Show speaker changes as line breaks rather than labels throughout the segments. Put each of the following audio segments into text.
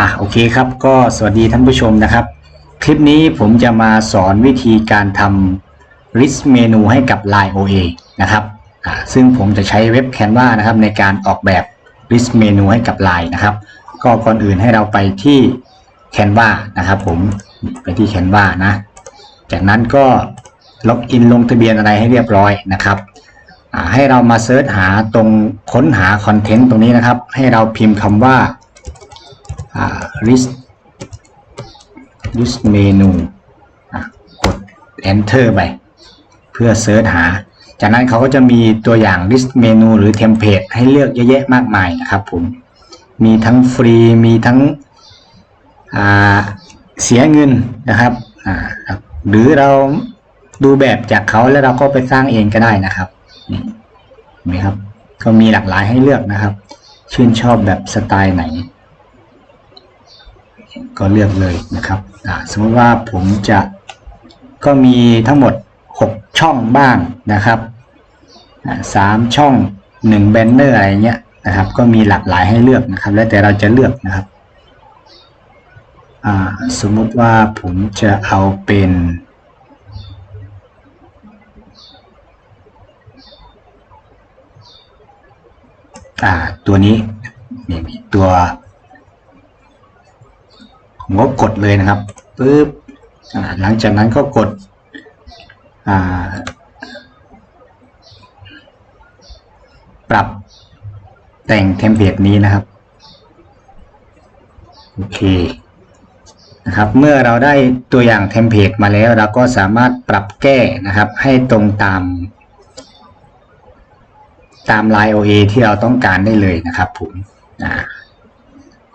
อะโอเคครับก็สวัสดีท่านผู้ชมนะครับ คลิปนี้ผมจะมาสอนวิธีการทำ list เมนูให้กับ Line OA นะครับอ่าซึ่งผมจะใช้เว็บ Canva นะครับในการออกแบบ list เมนูให้กับ Line นะครับ ก็ก่อนอื่นให้เราไปที่ Canva นะครับผมไปที่ Canva นะ จากนั้นก็ล็อกอินลงทะเบียนอะไรให้เรียบร้อยนะครับอ่าให้เรามาเซิร์ชหาตรงค้นหาคอนเทนต์ตรงนี้นะครับ ให้เราพิมพ์คำว่า list list menu อะกด enter ไป เพื่อเสิร์ชหา จากนั้นเขาก็จะมีตัวอย่าง list menu หรือเทมเพลตให้เลือกเยอะแยะมากมายนะครับผม มีทั้งฟรี มีทั้งเสียเงินนะครับหรือเราดูแบบจากเขาแล้วเราก็ไปสร้างเองก็ได้นะครับนี่เห็นไหมครับ ก็มีหลากหลายให้เลือกนะครับ ชื่นชอบแบบสไตล์ไหน ก็เลือกเลยนะครับสมมติว่าผมจะก็มีทั้งหมด 6 ช่องบ้างนะครับสามช่อง1แบนเนอร์อะไรเงี้ยนะครับ ก็มีหลากหลายให้เลือกนะครับ แล้วแต่เราจะเลือกนะครับสมมติว่าผมจะเอาเป็นตัวนี้นี่มีตัว ผมก็กดเลยนะครับปึ๊บหลังจากนั้นก็กดปรับแต่งเทมเพลตนี้นะครับโอเคนะครับ เมื่อเราได้ตัวอย่างเทมเพลตมาแล้วเราก็สามารถปรับแก้นะครับ ให้ตรงตามตาม Line OA ที่เราต้องการได้เลยนะครับผม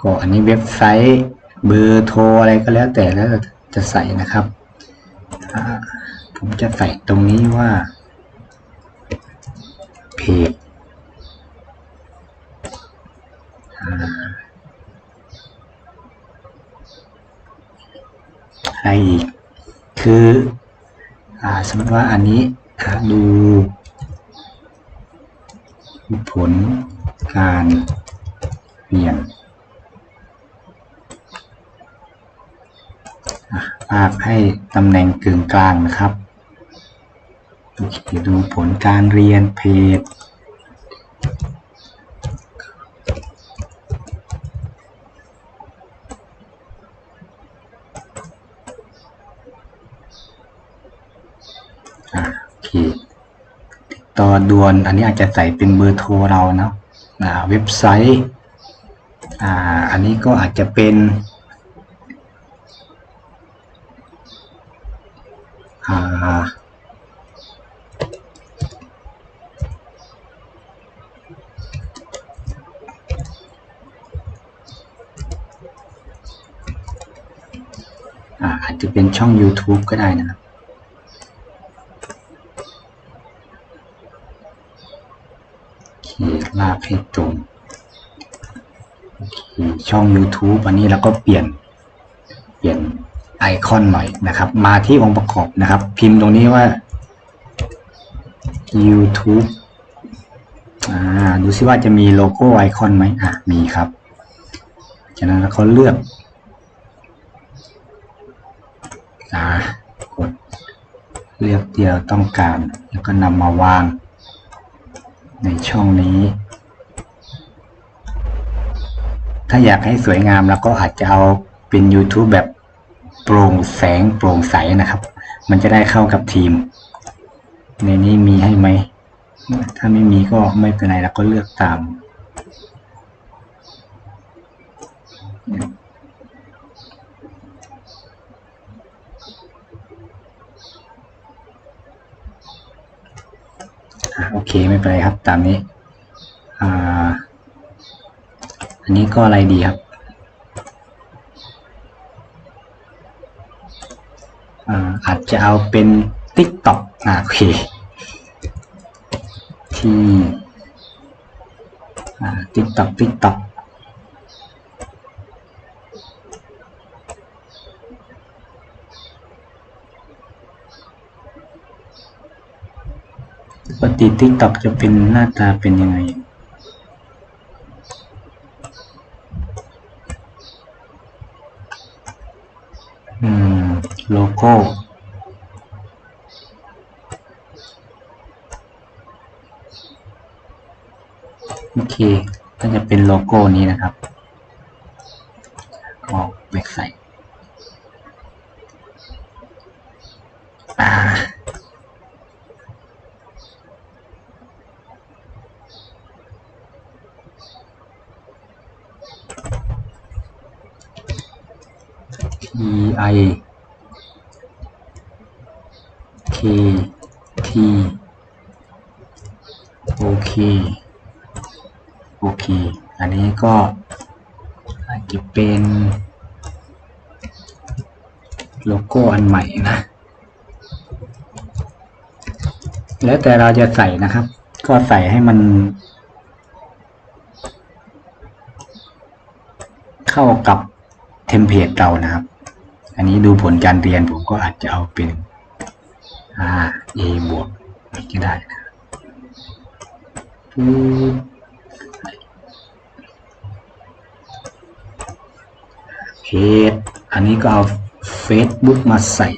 ก็อันนี้เว็บไซต์ เบอร์โทรอะไรก็แล้วแต่แล้วจะใส่นะครับ ผมจะใส่ตรงนี้ว่าเพจอะไรอีก คืออสมมติว่าอันนี้ดูผลการเรียน ภาพให้ตำแหน่งกึ่งกลางนะครับโอเคดูผลการเรียนเพจโอเคติดต่อด่วน อันนี้อาจจะใส่เป็นเบอร์โทรเราเนาะเว็บไซต์ อ่า อันนี้ก็อาจจะเป็น อ่าอ่าอาจจะเป็น ช่อง YouTube ก็ได้นะครับโอเคลากให้ตรงช่อง YouTube อันนี้เราก็เปลี่ยน เปลี่ยนไอคอนหน่อยนะครับ มาที่องค์ประกอบนะครับ พิมพ์ตรงนี้ว่า YouTube อ่าดูซิว่าจะมีโลโก้ไอคอนไหมอะมีครับ จากนั้นเราก็เลือก อ่ากดเลือกที่เราต้องการ แล้วก็นำมาวาง ในช่องนี้ ถ้าอยากให้สวยงามเราก็อาจจะเอาเป็น YouTube แบบโปร่งแสงโปร่งใสนะครับ มันจะได้เข้ากับทีม ในนี้มีให้ไหม ถ้าไม่มีก็ไม่เป็นไรเราก็เลือกตาม อะโอเคไม่เป็นไรครับ ตามนี้อ่าอันนี้ก็อะไรดีครับอ่าอาจจะเอาเป็น TikTok อ่าโอเค ที่อ่า TikTok TikTok ปกติ TikTok จะเป็นหน้าตาเป็นยังไงอืมโลโก้โอเค ก็จะเป็นโลโก้นี้นะครับ ออก็ไปใส่อ่า T I K T โอเค โอเค อันนี้ก็อาจจะเป็นโลโก้อันใหม่นะ แล้วแต่เราจะใส่นะครับ ก็ใส่ให้มัน เข้ากับเทมเพลตเรานะครับ อันนี้ดูผลการเรียนผมก็อาจจะเอาเป็น a บวกก็ได้นะเพจอันนี้ก็เอา Facebook มาใส่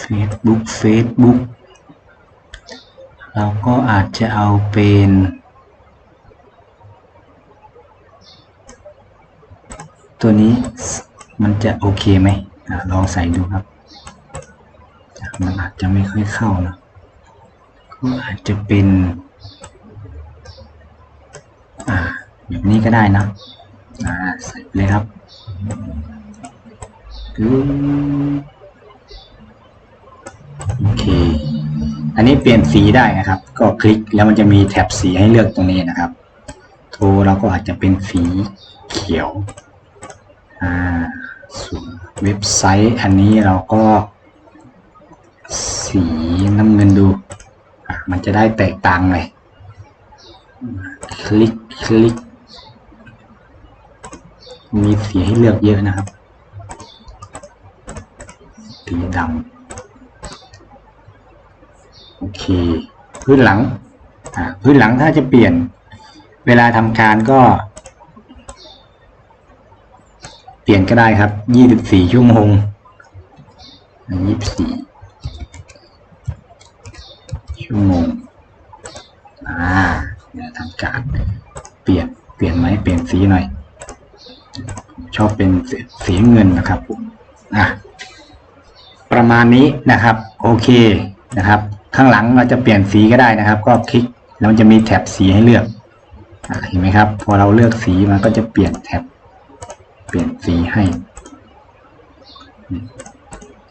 Facebook Facebook เราก็อาจจะเอาเป็น ตัวนี้มันจะโอเคไหมอลองใส่ดูครับ มันอาจจะไม่ค่อยเข้านะก็อาจจะเป็นอ่าแบบนี้ก็ได้นะอ่าใส่เลยครับโอเค อันนี้เปลี่ยนสีได้นะครับ ก็คลิกแล้วมันจะมีแท็บสีให้เลือกตรงนี้นะครับ โทรเราก็อาจจะเป็นสีเขียว เว็บไซต์อันนี้เราก็ สีน้ำเงินดู มันจะได้แตกต่างเลย คลิก คลิก มีสีให้เลือกเยอะนะครับ สีดำ โอเค พื้นหลัง พื้นหลังถ้าจะเปลี่ยน เวลาทำการก็ เปลี่ ยนก็ได้ครับยี่สิบสี่ชั่วโมงยี่สิบสี่ชั่วโมง อ่าเดี๋ยทำการเปลี่ยน เปลี่ยนไหมเปลี่ยนสีหน่อย ชอบเป็นสีสีเงินนะครับผมอะประมาณนี้นะครับ โอเคนะครับ ข้างหลังเราจะเปลี่ยนสีก็ได้นะครับ ก็คลิกแล้วมันจะมีแท็บสีให้เลือกอเห็นไหมครับ พอเราเลือกสีมันก็จะเปลี่ยนแท็บ ลี่ยนสีให้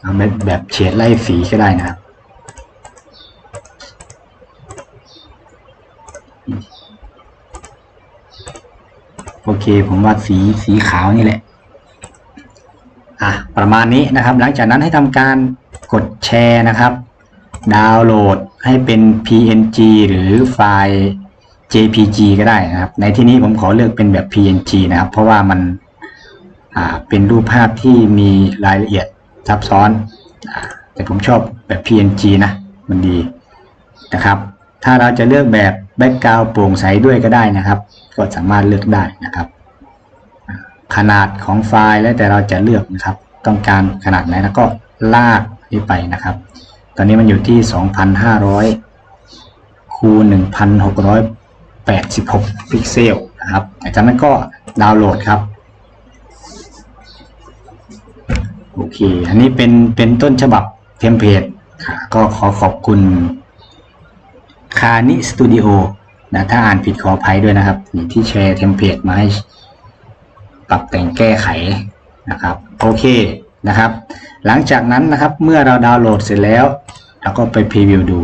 เอาแบบแบบเฉดไล่สีก็ได้นะครับโอเค ผมว่าสีสีขาวนี่แหละอะประมาณนี้นะครับ หลังจากนั้นให้ทำการกดแชร์นะครับ ดาวน์โหลดให้เป็น PNG หรือไฟล์ JPG ก็ได้นะครับ ในที่นี้ผมขอเลือกเป็นแบบ PNG นะครับ เพราะว่ามัน เป็นรูปภาพที่มีรายละเอียดซับซ้อนอแต่ผมชอบแบบ PNG นะ มันดีนะครับ ถ้าเราจะเลือกแบบแบ็กกราวโปร่งใสด้วยก็ได้นะครับ ก็สามารถเลือกได้นะครับ ขนาดของไฟล์แล้วแต่เราจะเลือกนะครับ ต้องการขนาดไหนแล้วก็ลากนี่ไปนะครับ ตอนนี้มันอยู่ที่ 2,500 คูณ 1,686 พิกเซลนะครับจากนั้นก็ดาวน์โหลดครับ โอเค อันนี้เป็นเป็นต้นฉบับเทมเพลตอ่าก็ขอขอบคุณคานิสตูดิโอนะถ้าอ่านผิดขออภัยด้วยนะครับนี่ที่แชร์เทมเพลตมาให้ปรับแต่งแก้ไขนะครับโอเคนะครับ หลังจากนั้นนะครับเมื่อเราดาวน์โหลดเสร็จแล้ว เราก็ไปพรีวิวดู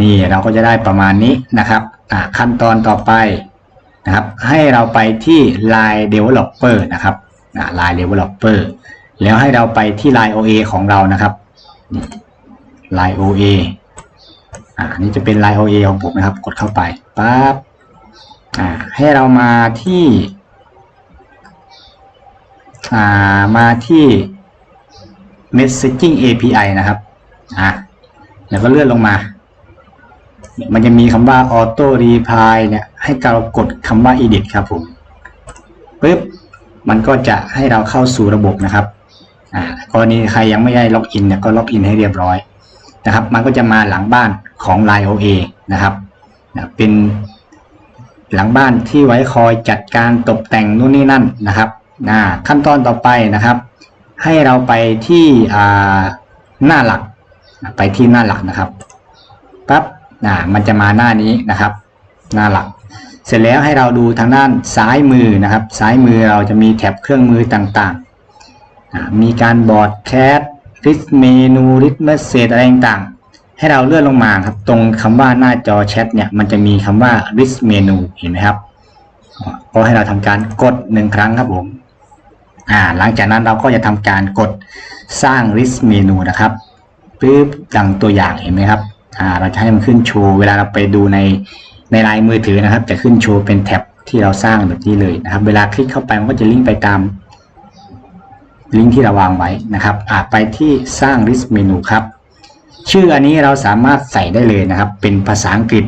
นี่เราก็จะได้ประมาณนี้นะครับอ่าขั้นตอนต่อไปนะครับ ให้เราไปที่ Line Developer นะครับอ่า Line Developer แล้วให้เราไปที่ Line OA ของเรานะครับ Line OA อ่านี้จะเป็น Line OA ของผมนะครับ กดเข้าไปปั๊บอ่าให้เรามาที่อ่ามาที่ messaging API นะครับอะแล้วก็เลื่อนลงมา มันจะมีคำว่า auto reply เนี่ย ให้เรากดคำว่า edit ครับผมปึ๊บ มันก็จะให้เราเข้าสู่ระบบนะครับ กรณีใครยังไม่ได้ล็อกอินเนี่ยก็ล็อกอินให้เรียบร้อยนะครับ มันก็จะมาหลังบ้านของ Line OA นะครับนะเป็นหลังบ้านที่ไว้คอยจัดการตกแต่งนู่นนี่นั่นนะครับนะขั้นตอนต่อไปนะครับ ให้เราไปที่อ่าหน้าหลัก ไปที่หน้าหลักนะครับปั๊บมันจะมาหน้านี้นะครับ หน้าหลัก เสร็จแล้วให้เราดูทางด้านซ้ายมือนะครับ ซ้ายมือเราจะมีแท็บเครื่องมือต่างๆ มีการบอร์ดแคสริสเมนูริสเมสเซจอะไรต่างๆ ให้เราเลื่อนลงมาครับ ตรงคำว่าหน้าจอแชทเนี่ย มันจะมีคำว่า list menu เห็นไหมครับ ก็ให้เราทำการกดหนึ่งครั้งครับผม อ่า หลังจากนั้นเราก็จะทำการกดสร้าง list menu นะครับปึ๊บดังตัวอย่างเห็นไหมครับ อ่า เราจะให้มันขึ้นโชว์เวลาเราไปดูในในไลน์มือถือนะครับ จะขึ้นโชว์เป็นแท็บที่เราสร้างแบบนี้เลยนะครับ เวลาคลิกเข้าไปมันก็จะลิงก์ไปตาม ลิงก์ที่เราวางไว้นะครับอ่าไปที่สร้าง list menu ครับ ชื่ออันนี้เราสามารถใส่ได้เลยนะครับ เป็นภาษาอังกฤษ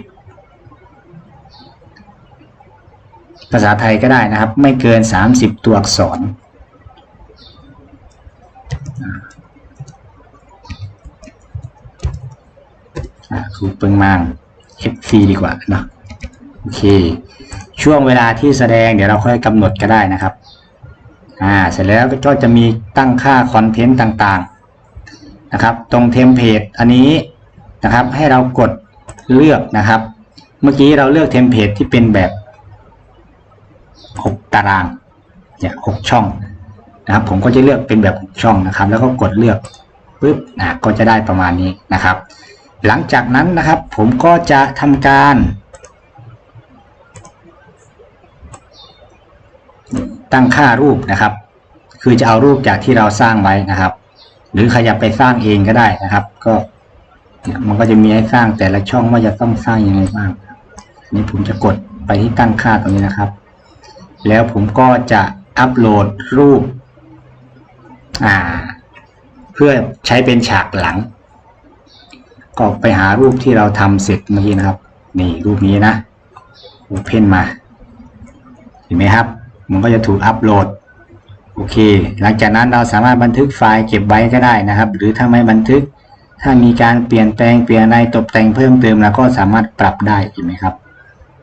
ภาษาไทยก็ได้นะครับ ไม่เกิน 30 ตัวอักษรครูเปิงมาง FC ดีกว่าเนาะโอเค ช่วงเวลาที่แสดงเดี๋ยวเราค่อยกำหนดก็ได้นะครับ อ่าเสร็จแล้วก็จะมีตั้งค่าคอนเทนต์ต่างๆนะครับ ตรงเทมเพลตอันนี้นะครับ ให้เรากดเลือกนะครับ เมื่อกี้เราเลือกเทมเพลตที่เป็นแบบ 6 ตารางเนี่ยหกช่องนะครับ ผมก็จะเลือกเป็นแบบ6ช่องนะครับ แล้วก็กดเลือกปุ๊บนะก็จะได้ประมาณนี้นะครับ หลังจากนั้นนะครับ ผมก็จะทำการ ตั้งค่ารูปนะครับ คือจะเอารูปจากที่เราสร้างไว้นะครับ หรือใครอยากไปสร้างเองก็ได้นะครับ ก็มันก็จะมีให้สร้างแต่ละช่องว่าจะต้องสร้างยังไงบ้างอันนี้ผมจะกดไปที่ตั้งค่าตรงนี้นะครับ แล้วผมก็จะอัปโหลดรูป อ่า เพื่อใช้เป็นฉากหลัง ก็ไปหารูปที่เราทำเสร็จเมื่อกี้นะครับ นี่รูปนี้นะโอเพนมา เห็นไหมครับ มันก็จะถูกอัปโหลดโอเค หลังจากนั้นเราสามารถบันทึกไฟล์เก็บไว้ก็ได้นะครับ หรือถ้าไม่บันทึก ถ้ามีการเปลี่ยนแปลงเปลี่ยนอะไรตกแต่งเพิ่มเติมเราก็สามารถปรับได้เห็นไหมครับ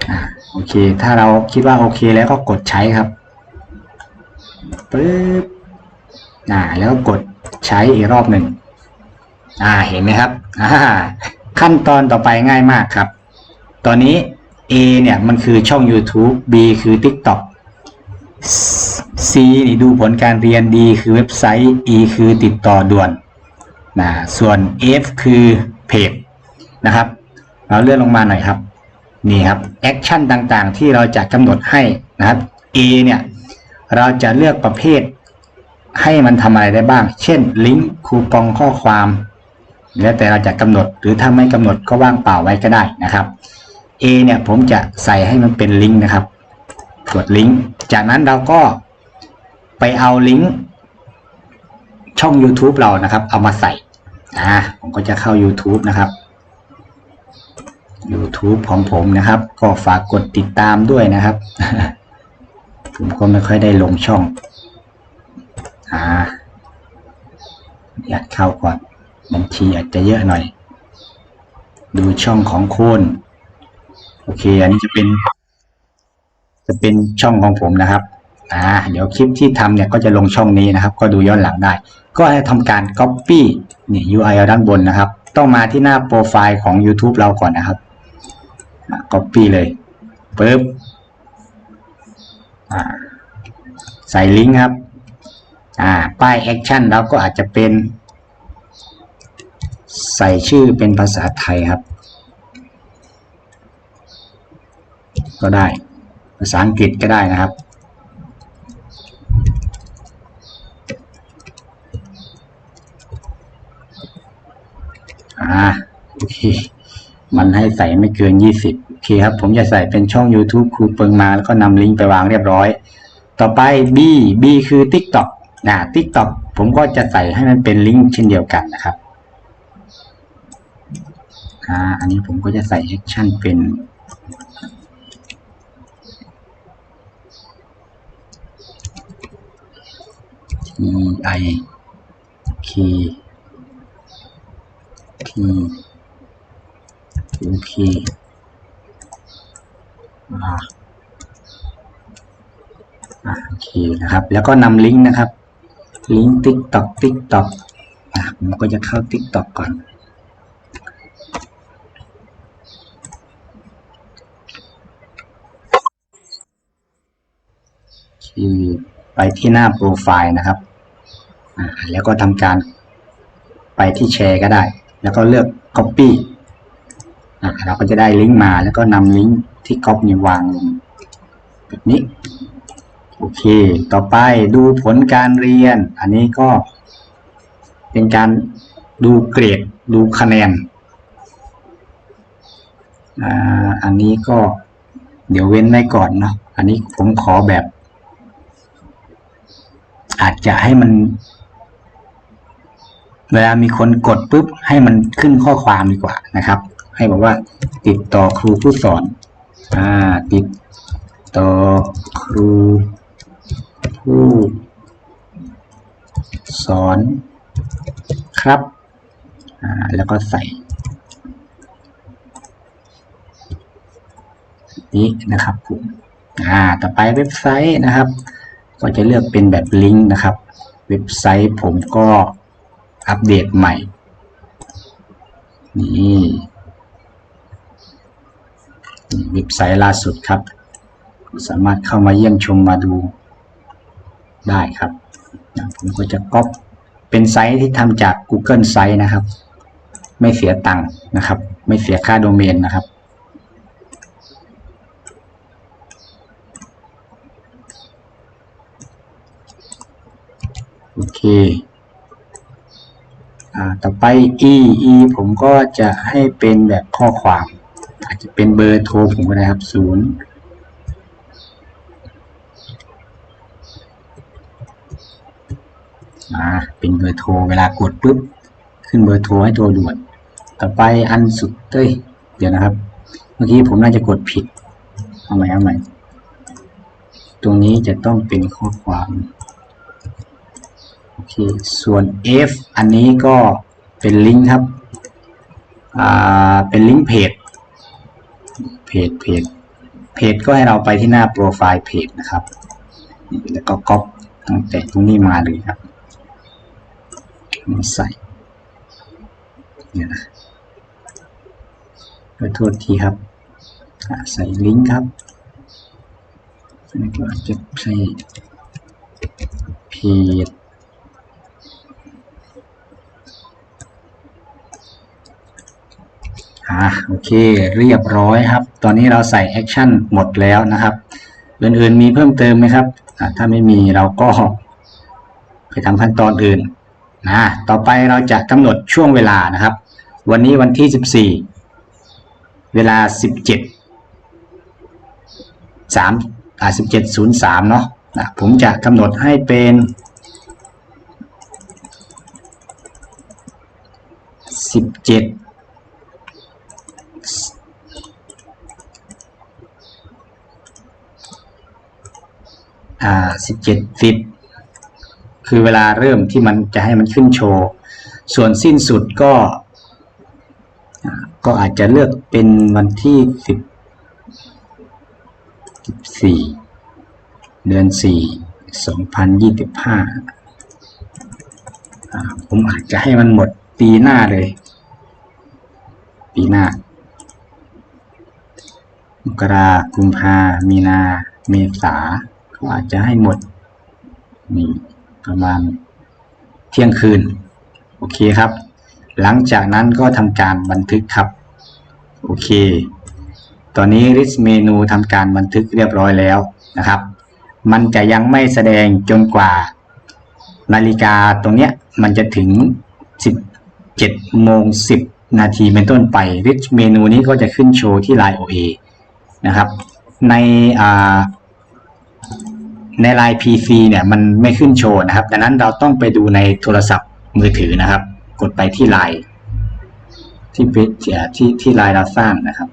อ่าโอเค ถ้าเราคิดว่าโอเคแล้วก็กดใช้ครับปึ๊บอ่าแล้วก็กดใช้อีกรอบหนึ่งอ่าเห็นไหมครับอ่าขั้นตอนต่อไปง่ายมากครับ ตอนนี้ A เนี่ยมันคือช่อง YouTube B คือ TikTok C นี่ดูผลการเรียน D คือเว็บไซต์ E คือติดต่อด่วนนะส่วน F คือเพจนะครับ เราเลื่อนลงมาหน่อยครับนี่ครับแอคชั่นต่างๆ ที่เราจะกำหนดให้นะครับ A เนี่ยเราจะเลือกประเภท ให้มันทำอะไรได้บ้าง เช่นลิงก์คูปองข้อความ แล้วแต่เราจะกำหนดหรือถ้าไม่กำหนดก็ว่างเปล่าไว้ก็ได้นะครับ A เนี่ยผมจะใส่ให้มันเป็นลิงก์นะครับ กดลิงก์ จากนั้นเราก็ไปเอาลิงก์ช่อง YouTube เรานะครับ เอามาใส่อ่าผมก็จะเข้า YouTube นะครับ YouTube ของผมนะครับ ก็ฝากกดติดตามด้วยนะครับ ผมก็ไม่ค่อยได้ลงช่องอ่าอยากเข้าก่อนบัญชีอาจจะเยอะหน่อย ดูช่องของคุณโอเค อันนี้จะเป็น จะเป็นช่องของผมนะครับอ่าเดี๋ยวคลิปที่ทำเนี่ยก็จะลงช่องนี้นะครับ ก็ดูย้อนหลังได้ ก็ให้ทำการ Copy นี่ URL ด้านบนนะครับ ต้องมาที่หน้าโปรไฟล์ของ YouTube เราก่อนนะครับ Copy เลยปึ๊บอ่าใส่ลิงก์ครับอ่าป้ายแอคชั่นเราก็อาจจะเป็น ใส่ชื่อเป็นภาษาไทยครับ ก็ได้ ภาษาอังกฤษก็ได้นะครับ อ่าโอเค มันให้ใส่ไม่เกิน 20 โอเคครับ ผมจะใส่เป็นช่อง YouTube ครูเปิงมาแล้วก็นำลิงก์ไปวางเรียบร้อย ต่อไป B B คือ TikTok นะ TikTok ผมก็จะใส่ให้มันเป็นลิงก์เช่นเดียวกันนะครับอ่าอันนี้ผมก็จะใส่แอคชั่นเป็น e i k t o k อ่าอ่าโอเคนะครับ แล้วก็นำลิงก์นะครับ ลิงก์ TikTok TikTok อะผมก็จะเข้า TikTok ก่อนที่ไปที่หน้าโปรไฟล์นะครับ แล้วก็ทำการไปที่แชร์ก็ได้ แล้วก็เลือก Copy อ่าเราก็จะได้ลิงก์มาแล้วก็นำลิงก์ที่ Copy นี้วางลงแบบนี้ โอเค ต่อไปดูผลการเรียน อันนี้ก็ เป็นการดูเกรดดูคะแนนอ,อันนี้ก็เดี๋ยวเว้นไว้ก่อนเนาะอันนี้ผมขอแบบ อาจจะให้มัน เวลามีคนกดปุ๊บให้มันขึ้นข้อความดีกว่านะครับ ให้บอกว่าติดต่อครูผู้สอนอ่าติดต่อครูผู้สอนครับอ่าแล้วก็ใส่นี้นะครับผมอ่าต่อไปเว็บไซต์นะครับ ก็จะเลือกเป็นแบบลิงก์นะครับ เว็บไซต์ผมก็ อัปเดตใหม่ นี่เว็บไซต์ล่าสุดครับ สามารถเข้ามาเยี่ยมชมมาดูได้ครับผมก็จะก๊อปเป็นไซต์ที่ทำจาก Google ไซต์นะครับ ไม่เสียตังค์นะครับ ไม่เสียค่าโดเมนนะครับโอเค ต่อไป e e ผมก็จะให้เป็นแบบข้อความ อาจจะเป็นเบอร์โทรผมก็ได้ครับศูนย์อ่าเป็นเบอร์โทรเวลากดปุ๊บ ขึ้นเบอร์โทรให้โทรด่วน ต่อไปอันสุดเอ้ยเดี๋ยวนะครับ เมื่อกี้ผมน่าจะกดผิด เอาใหม่เอาใหม่ ตรงนี้จะต้องเป็นข้อความ เคส่วน F อันนี้ก็เป็นลิงก์ครับ อ่า เป็นลิงก์เพจ เพจ เพจ เพจก็ให้เราไปที่หน้าโปรไฟล์เพจนะครับ แล้วก็ก๊อปตั้งแต่ตรงนี้มาเลยครับมาใส่ เนี่ยนะขอโทษทีครับ ใส่ลิงก์ครับแล้วก็จะใส่เพจ อ่า โอเคเรียบร้อยครับ ตอนนี้เราใส่แอคชั่นหมดแล้วนะครับอื่นๆมีเพิ่มเติมไหมครับถ้าไม่มีเราก็ไปทำขั้นตอนอื่นนะต่อไปเราจะกำหนดช่วงเวลานะครับ วันนี้วันที่ 14 เวลา 17 3อ่า17.03 เนาะนะผมจะกำหนดให้เป็น 17 อ่า สิบเจ็ดสิบคือเวลาเริ่มที่มันจะให้มันขึ้นโชว์ ส่วนสิ้นสุดก็ ก็อาจจะเลือกเป็นวันที่สิบสิบสี่เดือนสี่สองพันยี่สิบห้าผมอาจจะให้มันหมดปีหน้าเลย ปีหน้ามกรากุมภามีนา เมษา ก็อาจะให้หมด นี่ประมาณเที่ยงคืน โอเคครับ หลังจากนั้นก็ทำการบันทึกครับ โอเค ตอนนี้ list เมนูทำการบันทึกเรียบร้อยแล้วนะครับ มันจะยังไม่แสดงจนกว่า นาฬิกาตรงเนี้ยมันจะถึง 17โมง10 นาทีเป็นต้นไป rich เมนูนี้ก็จะขึ้นโชว์ที่ Line OA นะครับ ในอ่า ใน Line PC เนี่ยมันไม่ขึ้นโชว์นะครับ ดังนั้นเราต้องไปดูในโทรศัพท์มือถือนะครับ กดไปที่ Line ที่เพจที่ที่ Line เราสร้างนะครับ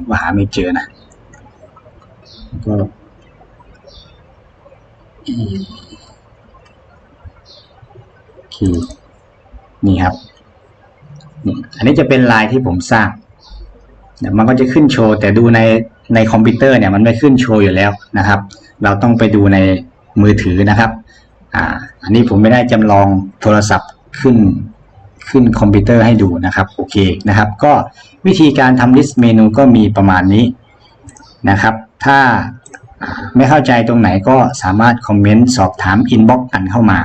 นว่าหาไม่เจอนะก็อืมโอเคนี่ครับนี่อันนี้ จะเป็นลายที่ผมสร้างเดี๋ยวมันก็จะขึ้นโชว์ แต่ดูในในคอมพิวเตอร์เนี่ยมันไม่ขึ้นโชว์อยู่แล้วนะครับ เราต้องไปดูในมือถือนะครับอ่าอันนี้ผมไม่ได้จำลองโทรศัพท์ขึ้นขึ้นคอมพิวเตอร์ให้ดูนะครับโอเคนะครับ ก็วิธีการทำ list เมนูก็มีประมาณนี้นะครับ ถ้าไม่เข้าใจตรงไหนก็สามารถคอมเมนต์สอบถาม inbox กันเข้ามา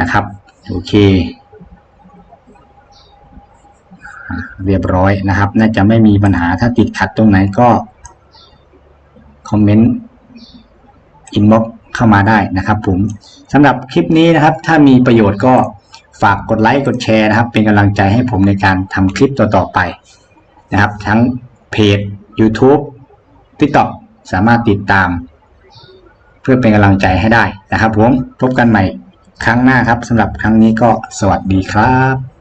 นะครับ โอเคอ่า เรียบร้อยนะครับ น่าจะไม่มีปัญหาถ้าติดขัดตรงไหนก็คอมเมนต์อินบ็อกเข้ามาได้นะครับผมสำหรับคลิปนี้นะครับ ถ้ามีประโยชน์ก็ฝากกดไลค์กดแชร์นะครับ เป็นกำลังใจให้ผมในการทำคลิปต่อๆไปนะครับ ทั้งเพจ YouTube TikTok สามารถติดตาม เพื่อเป็นกำลังใจให้ได้นะครับผมพบกันใหม่ครั้งหน้าครับสำหรับครั้งนี้ก็สวัสดีครับ